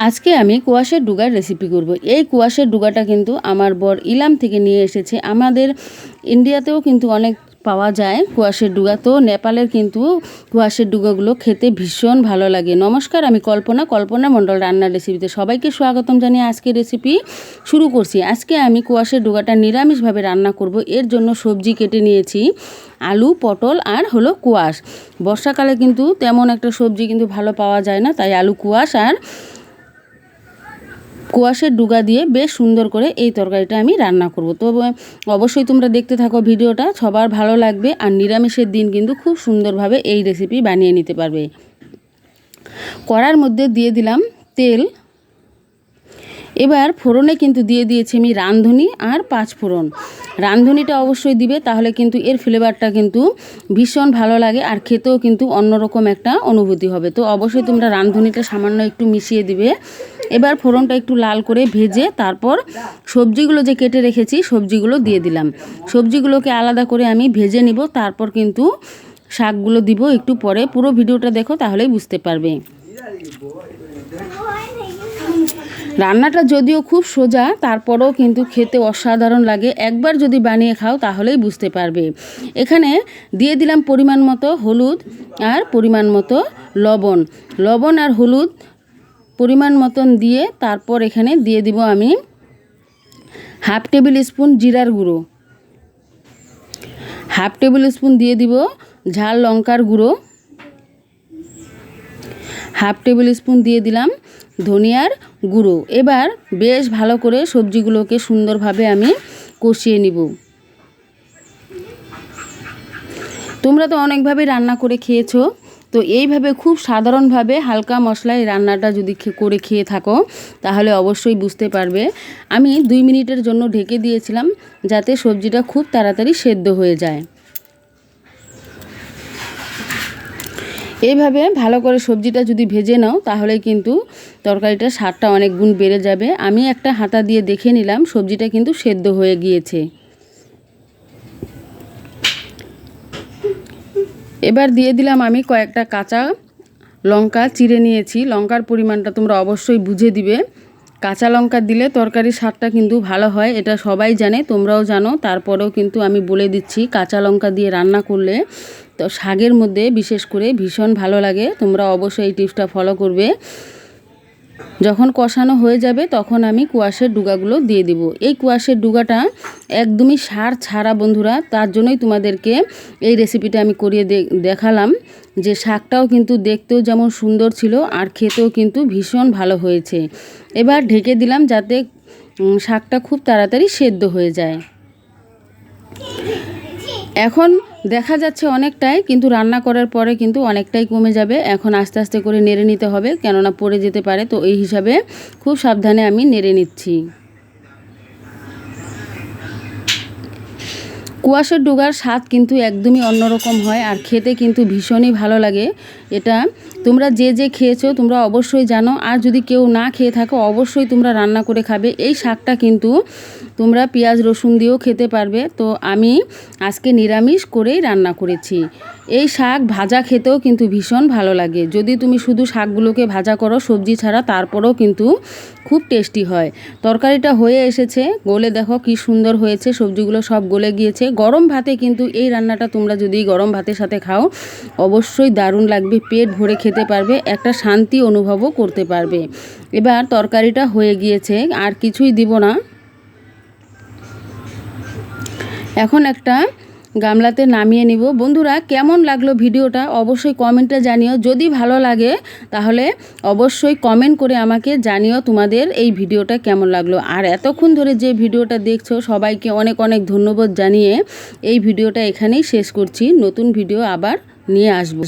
আজকে আমি কুয়াশের ডুগার রেসিপি করব। এই কুয়াশের ডুগাটা কিন্তু আমার বর ইলাম থেকে নিয়ে এসেছে। আমাদের ইন্ডিয়াতেও কিন্তু অনেক পাওয়া যায় কুয়াশের ডুগা। তো নেপালের কিন্তু কুয়াশের ডুগাগুলো খেতে ভীষণ ভালো লাগে। নমস্কার, আমি কল্পনা কল্পনা মণ্ডল রান্নার রেসিপিতে সবাইকে স্বাগতম জানিয়ে আজকে রেসিপি শুরু করছি। আজকে আমি কুয়াশের ডুগাটা নিরামিষভাবে রান্না করব। এর জন্য সবজি কেটে নিয়েছি, আলু, পটল আর হলো কুয়াশ। বর্ষাকালে কিন্তু তেমন একটা সবজি কিন্তু ভালো পাওয়া যায় না, তাই আলু, কুয়াশ আর কুয়াশের ডুগা দিয়ে বেশ সুন্দর করে এই তরকারিটা আমি রান্না করব। তো অবশ্যই তোমরা দেখতে থাকো ভিডিওটা, সবার ভালো লাগবে আর নিরামিষের দিন কিন্তু খুব সুন্দরভাবে এই রেসিপি বানিয়ে নিতে পারবে। কড়ার মধ্যে দিয়ে দিলাম তেল। এবার ফোড়নে কিন্তু দিয়ে দিয়েছি আমি রাঁধুনি আর পাঁচ ফোড়ন। রাঁধুনিটা অবশ্যই দিবে, তাহলে কিন্তু এর ফ্লেভারটা কিন্তু ভীষণ ভালো লাগে আর খেতেও কিন্তু অন্যরকম একটা অনুভূতি হবে। তো, অবশ্যই তোমরা রাঁধুনিটা সামান্য একটু মিশিয়ে দিবে। এবার ফোড়নটা একটু লাল করে ভেজে তারপর সবজিগুলো যে কেটে রেখেছি, সবজিগুলো দিয়ে দিলাম। সবজিগুলোকে আলাদা করে আমি ভেজে নিব, তারপর কিন্তু শাকগুলো দিব। একটু পরে পুরো ভিডিওটা দেখো, তাহলেই বুঝতে পারবে। রান্নাটা যদিও খুব সোজা, তারপরেও কিন্তু খেতে অসাধারণ লাগে। একবার যদি বানিয়ে খাও, তাহলেই বুঝতে পারবে। এখানে দিয়ে দিলাম পরিমাণ মতো হলুদ আর পরিমাণ মতো লবণ। লবণ আর হলুদ পরিমাণ মতন দিয়ে তারপর এখানে দিয়ে দিব আমি হাফ টেবিল স্পুন জিরার গুঁড়ো। হাফ টেবিল স্পুন দিয়ে দিব ঝাল লঙ্কার গুঁড়ো। হাফ টেবিল স্পুন দিয়ে দিলাম ধনিয়ার গুঁড়ো। এবার বেশ ভালো করে সবজিগুলোকে সুন্দরভাবে আমি কষিয়ে নিব। তোমরা তো অনেকভাবে রান্না করে খেয়েছো। তো এইভাবে খুব সাধারণভাবে হালকা মশলায় রান্নাটা যদি করে খেয়ে থাকো, তাহলে অবশ্যই বুঝতে পারবে। আমি দুই মিনিটের জন্য ঢেকে দিয়েছিলাম যাতে সবজিটা খুব তাড়াতাড়ি সেদ্ধ হয়ে যায়। এইভাবে ভালো করে সবজিটা যদি ভেজে নাও, তাহলে কিন্তু তরকারিটার স্বাদটা অনেক গুণ বেড়ে যাবে। আমি একটা হাতা দিয়ে দেখে নিলাম সবজিটা কিন্তু সেদ্ধ হয়ে গিয়েছে। এবার দিয়ে দিলাম আমি কয়েকটা কাঁচা লঙ্কা চিড়ে নিয়েছি। লঙ্কার পরিমাণটা তোমরা অবশ্যই বুঝে দিবে। কাঁচা লঙ্কা দিলে তরকারির স্বাদটা কিন্তু ভালো হয়, এটা সবাই জানে, তোমরাও জানো। তারপরেও কিন্তু আমি বলে দিচ্ছি, কাঁচা লঙ্কা দিয়ে রান্না করলে তো শাকের মধ্যে বিশেষ করে ভীষণ ভালো লাগে। তোমরা অবশ্যই এই টিপসটা ফলো করবে। যখন কষানো হয়ে যাবে তখন আমি কুয়াশের ডুগাগুলো দিয়ে দিব। এই কুয়াশের ডুগাটা একদমই সার ছাড়া বন্ধুরা, তার জন্যই তোমাদেরকে এই রেসিপিটা আমি করিয়ে দেখালাম যে শাকটাও কিন্তু দেখতেও যেমন সুন্দর ছিল আর খেতেও কিন্তু ভীষণ ভালো হয়েছে। এবার ঢেকে দিলাম যাতে শাকটা খুব তাড়াতাড়ি সেদ্ধ হয়ে যায়। এখন দেখা যাচ্ছে অনেকটাই, কিন্তু রান্না করার পরে কিন্তু অনেকটাই কমে যাবে। এখন আস্তে আস্তে করে নেড়ে নিতে হবে, কেননা পড়ে যেতে পারে, তো এই হিসাবে খুব সাবধানে আমি নেড়ে নিচ্ছি। কুয়াশার ডুগার স্বাদ কিন্তু একদমই অন্যরকম হয়, আর খেতে কিন্তু ভীষণই ভালো লাগে। এটা তোমরা যে যে খেয়েছো, তোমরা অবশ্যই জানো। আর যদি কেউ না খেয়ে থাকো, অবশ্যই তোমরা রান্না করে খাবে। এই শাকটা কিন্তু তোমরা পেঁয়াজ, রসুন দিয়েও খেতে পারবে। তো আমি আজকে নিরামিষ করেই রান্না করেছি। এই শাক ভাজা খেতেও কিন্তু ভীষণ ভালো লাগে। যদি তুমি শুধু শাকগুলোকে ভাজা করো, সবজি ছাড়া, তারপরেও কিন্তু খুব টেস্টি হয়। তরকারিটা হয়ে এসেছে। গলে দেখো কি সুন্দর হয়েছে। সবজিগুলো সব গলে গিয়েছে। গরম ভাতে কিন্তু এই রান্নাটা তোমরা যদি গরম ভাতের সাথে খাও, অবশ্যই দারুণ লাগবে। পেট ভরে খেতে পারবে, একটা শান্তি অনুভবও করতে পারবে। এবার তরকারিটা হয়ে গিয়েছে, আর কিছুই দিব না। এখন একটা গামলাতে নামিয়ে নিব। বন্ধুরা, কেমন লাগল ভিডিওটা অবশ্যই কমেন্টে জানিও। যদি ভালো লাগে, তাহলে অবশ্যই কমেন্ট করে আমাকে জানিও তোমাদের এই ভিডিওটা কেমন লাগল। আর এতক্ষণ ধরে যে ভিডিওটা দেখছ, সবাইকে অনেক অনেক ধন্যবাদ জানিয়ে এই ভিডিওটা এখানেই শেষ করছি। নতুন ভিডিও আবার নিয়ে আসব।